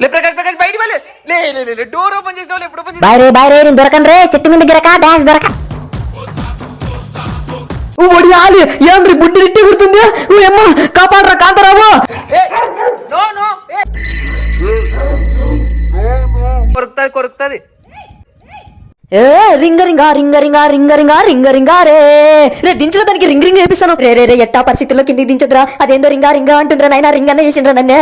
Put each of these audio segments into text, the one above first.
లే ప్రకాష్ ప్రకాష్ బయటికి వెళ్ళి. లే లే లే, లే డోర్ ఓపెన్ చేసిన వాళ్ళు ఎప్పుడు ఓపెన్ చేసిన బాయ్ రే బాయ్ రే నేను దొరకను రే. చెట్టు మీద గిరక డాన్స్ దొరక. ఒడి ఆలి ఏంద్రి బుడ్డి తిట్టి గుర్తుంది అమ్మ కాపాడరా కాంతారావు. నో నో కొరుకుతుంది కొరుకుతుంది. ఏ రింగ రింగా రింగ రింగా రింగ రింగా రింగ రింగా రే. రే దించిన దానికి రింగ్ రింగ్ వేపిస్తాను రే రే రే ఎట్టా పరిస్థితుల్లో కిందికి దించదురా అదేందో రింగా రింగా అంటుందిరా నాయనా రింగ్ అన్న చేసిండ్రా నన్నే.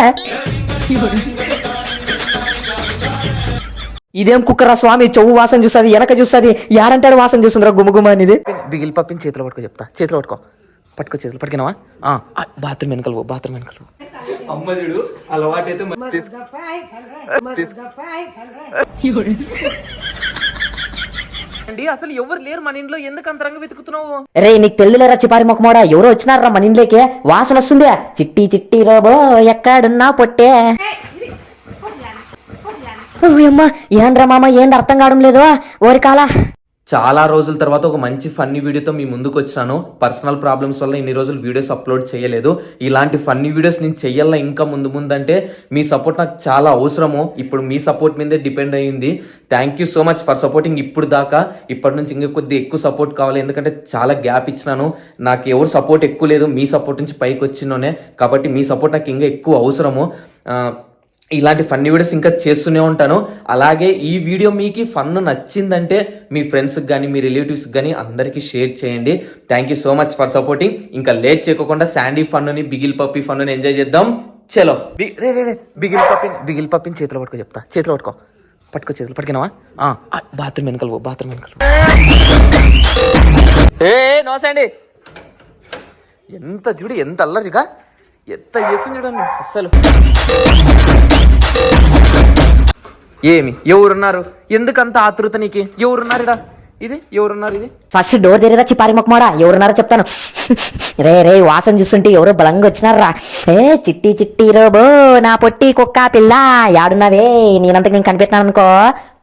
ఇదేం కుక్కరా స్వామి? చెవు వాసన చూస్తుంది వెనక చూస్తుంది. యాడంటాడు వాసన చూస్తుందిరా గుమగుమ అనేది? బిగిల్ పప్పిని చేతిలో పట్టుకో చెప్తా. చేతిలో పట్టుకో. పట్టుకో చేతిలో. పట్టుకున్నావా బాత్రూమ్ వెనకలు బాత్రూమ్ వెనకలు అమ్మ చూడు అలవాటు అయితే అండి అసలు ఎవరు లేరు మన ఇంట్లో? ఎందుకు అంతరంగా వెతుకుతున్నావు? రే నీకు తెల్లులేరా చిపారి మొక్కమోడా? ఎవరో వచ్చినారా మన ఇంట్లోకి? వాసన వస్తుంది. చిట్టి చిట్టి రోబో ఎక్కడున్నా పొట్టే. అమ్మ ఏంద్రా మామ ఏంది అర్థం కావడం లేదు? ఓరికాలా చాలా రోజుల తర్వాత ఒక మంచి ఫన్నీ వీడియోతో మీ ముందుకు వచ్చినాను. పర్సనల్ ప్రాబ్లమ్స్ వల్ల ఇన్ని రోజులు వీడియోస్ అప్లోడ్ చేయలేదు. ఇలాంటి ఫన్నీ వీడియోస్ నేను చెయ్యాలా ఇంకా ముందు ముందంటే మీ సపోర్ట్ నాకు చాలా అవసరము. ఇప్పుడు మీ సపోర్ట్ మీదే డిపెండ్ అయ్యింది. Thank you so much for supporting ఇప్పుడు దాకా. ఇప్పటి నుంచి ఇంకా కొద్ది ఎక్కువ సపోర్ట్ కావాలి. ఎందుకంటే చాలా గ్యాప్ ఇచ్చినాను. నాకు ఎవరు సపోర్ట్ ఎక్కువ లేదు. మీ సపోర్ట్ నుంచి పైకి వచ్చినోనే కాబట్టి మీ సపోర్ట్ నాకు ఇంకా ఎక్కువ అవసరము. ఇలాంటి ఫన్నీ వీడియోస్ ఇంకా చేస్తూనే ఉంటాను. అలాగే ఈ వీడియో మీకు ఫన్ నచ్చిందంటే మీ ఫ్రెండ్స్కి కానీ మీ రిలేటివ్స్కి కానీ అందరికీ షేర్ చేయండి. Thank you so much for supporting ఇంకా లేట్ చేయకుండా శాండీ ఫన్నుని బిగిల్ పప్పి ఫన్నుని ఎంజాయ్ చేద్దాం. చలో. రే రే బిగిల్ పప్పిని బిగిల్ పప్పిని చేతిలో పట్టుకో చెప్తా. చేతిలో పట్టుకో. పట్టుకో చేతిలో. పట్టుకున్నావా బాత్రూమ్ వెనకలు పో బాత్రూమ్ వెనకలు ఏ ఏ, నో శాండీ. ఎంత చూడు ఎంత అల్లరిగా. ఎంత చేస్తుంది చూడండి అస్సలు. ఏమి? ఎవరున్నారు? ఎందుకంత ఆతృత నీకు? ఎవరున్నారు ఇడా ఇది? ఎవరున్నారు ఇది? ఫస్ట్ డోర్ తెరిరా చిపారి మొక్కమాడా? ఎవరున్నారో చెప్తాను. రే రే వాసన చూస్తుంటే ఎవరో బలంగా వచ్చినారా? ఏ చిట్టి చిట్టి రోబో నా పొట్టి కుక్క పిల్ల. యాడున్నావే? నేనంతకు నేను కనిపెట్టినాను అనుకో.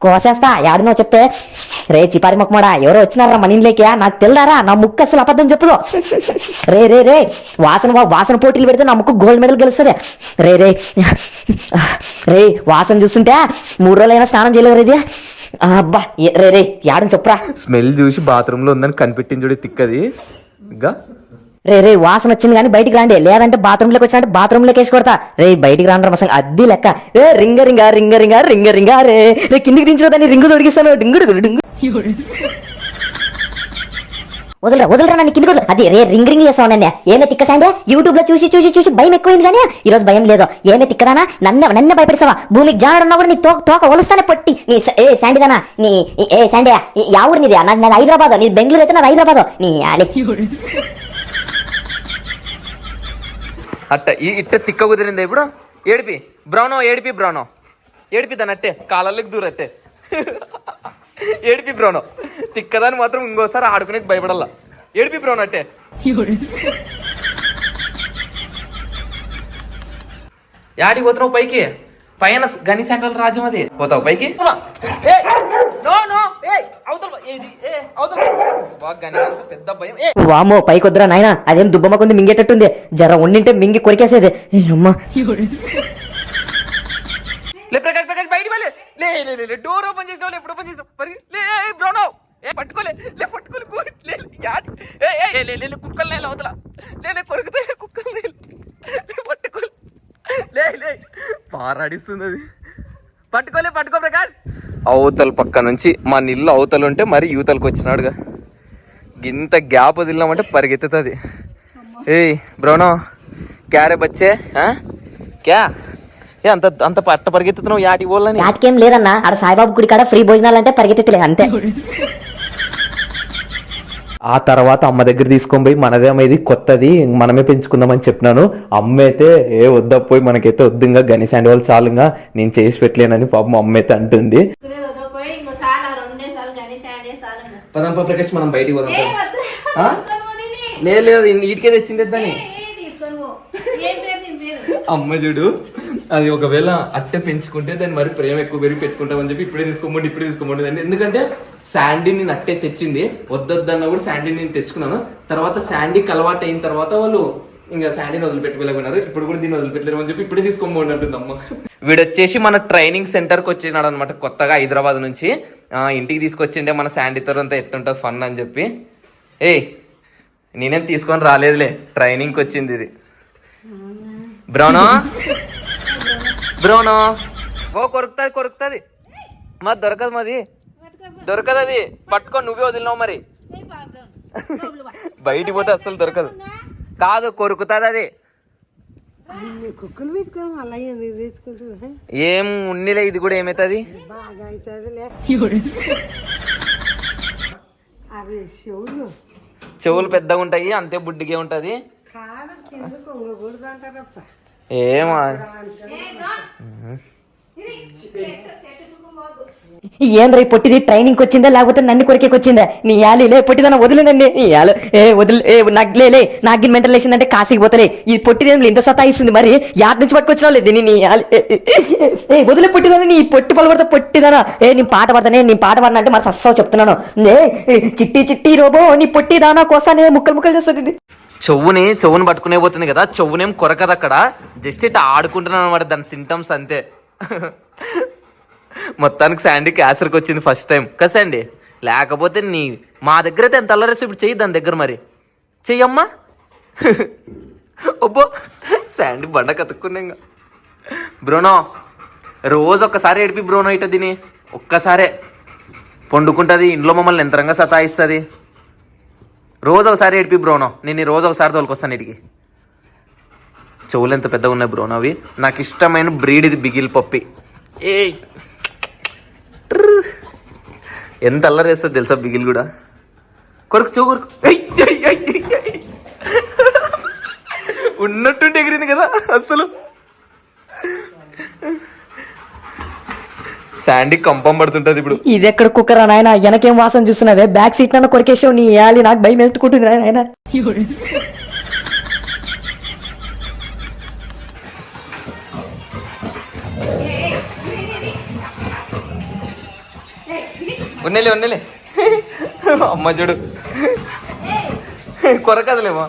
కోసేస్తా. యాడున్నావు చెప్తే రే చిపారి మొక్కమోడా ఎవరో వచ్చినారా మన ఇంట్లోకి నాకు తెల్లారా? నా ముక్కు అసలు అబద్ధం చెప్పుదో రే రే రే వాసన వా- వాసన పోటీలు పెడితే నా ముక్కు గోల్డ్ మెడల్ గెలుస్తుంది. రే రే రే వాసన చూస్తుంటే మూడు రోజులైనా స్నానం చేయలేదు ఇది అబ్బా రే రే యాడని చెప్పురా? స్మెల్ చూసి బాత్రూంలో ఉందని కనిపెట్టింది చూడు తిక్కది. ఇంకా? రే రే వాసన వచ్చింది కానీ బయటికి రాండి. లేదంటే బాత్రూమ్లోకి వచ్చినట్టు బాత్రూంలోకి వేసి కొడతా. రే బయటికి రాను మసంగ అద్దీ లెక్క. రే రింగ రింగ రింగ రింగ రింగ రింగ రే. రే కిందికి దించిన దాన్ని? రింగు తొడిగిస్తాను. డింగుడు డింగు వదలరా వదలరా నన్ను కిందికి అది రే రింగ్ రింగ్ చేస్తా నన్ను? ఏమే తిక్కసాండే యూట్యూబ్లో చూసి చూసి చూసి భయం ఎక్కువైంది కానీ ఈ రోజు భయం లేదు. ఏమే తిక్కదానా? నన్ను నన్ను భయపెడతావా? భూమికి జానడన్నా కూడా నీ తోక తోక ఒలుస్తానే పట్టి. నీ ఏ శాండిదానా? నీ ఏ శాండే యా ఊరు నీది? నాది హైదరాబాద్. నీ బెంగళూరు అయితే నాది హైదరాబాద్. నీ అలే. అట్ట ఈ- ఇట్ట తిక్క కుదిరింది ఇప్పుడు. ఏడిపి. బ్రౌనో ఏడిపి బ్రౌనో. ఏడిపి దాని అట్టే. కాలర్లకు దూరట్టే ఏడిపి బ్రౌనో. తిక్కదాన్ని మాత్రం ఇంకోసారి ఆడుకునే భయపడాల ఏడిపి బ్రౌన్ అట్టే. యాడికి పోతున్నావు పైకి? పైన గని సెంట్రల్ రాజ్యం అది. పోతావు పైకి? పో. పో. వామో పైకి వద్దురా నాయన. అదేం దుబ్బమ్మకుంది మింగేటట్టుంది. జర ఉండింటే మింగి కొరికేసేది. అమ్మా. లే ప్రకాష్ ప్రకాష్ బయటికి వెళ్ళి లే. లే లే, లే డోర్ ఓపెన్ చేసిన వాళ్ళు ఎప్పుడు ఓపెన్ పరిగి లే ఏ, బ్రోనో ఏ పట్టుకోలే. లే పట్టుకోలే కూ లే యాడ్. ఏ లే లే కుక్కలు లే అవతల. లే లే పరుగుతాయి కుక్కలు లే పట్టుకోలే. లే లే. పారాడిస్తుంది పట్టుకోలే పట్టుకో ప్రకాష్. అవతల పక్క నుంచి మా ఇల్లు అవతల ఉంటే మరి యువతలకు వచ్చినాడుగా. ఇంత గ్యాప్ వదిలినామంటే పరిగెత్తుతుంది. ఏయ్ బ్రోనో క్యారే బచ్చే? క్యా? ఏ అంత అంత పట్ట పరిగెత్తుతున్నావు యాటి పోలని యాటికేం లేదన్నా ఆడ సాయిబాబు గుడి కాడ ఫ్రీ భోజనాలు అంటే పరిగెత్తిలే అంతే. ఆ తర్వాత అమ్మ దగ్గర తీసుకొని పోయి మనదేమో ఇది కొత్తది మనమే పెంచుకుందామని చెప్పినాను. అమ్మ అయితే ఏ వద్దా పోయి మనకైతే వద్దు ఇంకా గని శాండ్ వాళ్ళు చాలుగా నేను చేసి పెట్టలేనని పాపం అమ్మ అయితే అంటుంది కురేదో పోయి ఇంకో సాల రెండే సార్లు కానీ సాడే సార్లు ఇంకా. పదం ప్రకాష్ మనం బయటికి పోదాం. లేదు లేదు ఇంటికే తెచ్చింది దాన్ని? అమ్మ చూడు అది ఒకవేళ అట్టె పెంచుకుంటే దాన్ని మరి ప్రేమ ఎక్కువ పెరిగి పెట్టుకుంటామని చెప్పి ఇప్పుడే తీసుకోమండి ఇప్పుడే తీసుకోమండి అని ఎందుకంటే శాండీ నేను అట్టే తెచ్చింది. వద్దొద్దన్నా కూడా శాండీ నేను తెచ్చుకున్నాను. తర్వాత శాండీకి అలవాటు అయిన తర్వాత వాళ్ళు ఇంకా శాండీని వదిలిపెట్టుకోలేకపోయినారు. ఇప్పుడు కూడా దీన్ని వదిలిపెట్టలేరు అని చెప్పి ఇప్పుడే తీసుకోబోండి అమ్మ వీడు వచ్చేసి మన ట్రైనింగ్ సెంటర్కి వచ్చినాడు అనమాట కొత్తగా హైదరాబాద్ నుంచి. ఇంటికి తీసుకొచ్చిండే మన శాండీతో అంతా ఎట్టుంటుంది ఫన్ అని చెప్పి. ఏయ్ నేనేం తీసుకొని రాలేదులే. ట్రైనింగ్కి వచ్చింది ఇది. బ్రౌనో? బ్రౌనో? ఓ కొరుకుతుంది కొరుకుతుంది. మరి దొరకదు మాది. దొరకదు అది. పట్టుకొని నువ్వే వదిలినావు మరి. బయటికి పోతే అస్సలు దొరకదు. కాదు కొరుకుతుంది అది. కుక్కలు పెట్టుకోం అలా ఎందుకు తెచ్చుకుంటున్నా ఏం ఉన్నిలే ఇది కూడా ఏమవుతుంది బాగా అవుతుందిలే అవి చెవులు చెవులు పెద్దగా ఉంటాయి అంతే బుడ్డిగే ఉంటది కాదు కింద కొంగకూడదు అంటారప్ప ఏమో ఏం రీ పొట్టిది? ట్రైనింగ్ వచ్చిందా లేకపోతే నన్ను కొరికేకి వచ్చిందా నీ యాలి లే పొట్టిదన వదిలేనండి. నీ యాలు. ఏ వదిలే ఏ నగ్లే లే మెంటల్ వేసిందంటే కాశీకి పోతలే. ఈ పొట్టిదేం ఇంత సతాయిస్తుంది మరి? యాడ్ నుంచి పట్టుకొచ్చినా లేదు దీన్ని నీ యాలి. ఏ, వదిలే పొట్టిదన నీ పొట్టి పలుపడతా పొట్టిదనా? ఏ నీ పాట పడతానే నీ పాట పడనా అంటే మరి సస్సావు చెప్తున్నాను. ఏ చిట్టి చిట్టి రోబో నీ పొట్టిదానా కోసానే ముక్కలు ముక్కలు చేస్తాడు చెవుని చెవుని పట్టుకునే పోతుంది కదా చెవునేం కొరకదు అక్కడ. జస్ట్ ఇట్లా ఆడుకుంటున్నాను అనమాట దాని సింటమ్స్ అంతే. మొత్తానికి శాండీ క్యాసర్కి వచ్చింది ఫస్ట్ టైం కదా లేకపోతే నీ మా దగ్గర అయితే ఎంత అల్లరేసి ఇప్పుడు చెయ్యి దాని దగ్గర మరి. చెయ్యమ్మా. ఒబ్బో శాండీ బండ కతుక్కున్నా ఇంకా. బ్రోనో రోజు ఒక్కసారి ఏడిపి బ్రోనో ఇట దీని ఒక్కసారే. పండుకుంటుంది ఇంట్లో మమ్మల్ని ఎంతరంగా సతాయిస్తుంది. రోజు ఒకసారి ఏడిపి బ్రోనో. నేను ఈ రోజు ఒకసారి తోలుకొస్తాను ఇటుకి. చెవులు ఎంత పెద్దగా ఉన్నాయి బ్రోనో అవి. నాకు ఇష్టమైన బ్రీడ్ ఇది బిగిల్ పప్పి. ఏ ఎంత అల్లరి వేస్తుంది తెలుసా బిగిల్ కూడా? కొరకు చూ కొరకు. ఉన్నట్టుండి ఎగిరింది కదా అస్సలు. శాండీ కంపం పడుతుంటది ఇప్పుడు. ఇది ఎక్కడ కుక్కరా నాయన? వెనకేం వాసన చూస్తున్నావే? బ్యాక్ సీట్ నన్ను కొరికేసావు నీ యాలి నాకు భయం ఎత్తుకుంటుంది నాయన? ఉన్నలే ఉన్నలే. అమ్మ చూడు. కొరకదులేమో.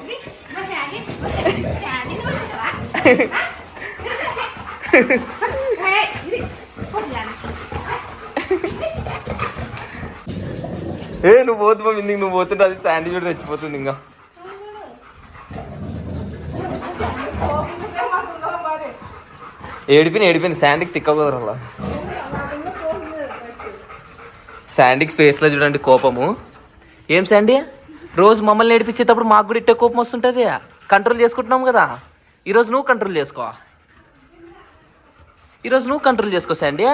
ఏ నువ్వు పోతుమా ఇందుకు నువ్వు పోతుంటే అది శాండీ చూడు రెచ్చిపోతుంది ఇంకా. ఏడిపోయిన ఏడిపిన శాండీకి తిక్క కుదరలా శాండీకి ఫేస్లో చూడండి కోపము. ఏం శాండీ? రోజు మమ్మల్ని ఏడిపించేటప్పుడు మాకు కూడా ఇట్టే కోపం వస్తుంటుంది. కంట్రోల్ చేసుకుంటున్నాం కదా. ఈరోజు నువ్వు కంట్రోల్ చేసుకో. ఈరోజు నువ్వు కంట్రోల్ చేసుకో శాండీ.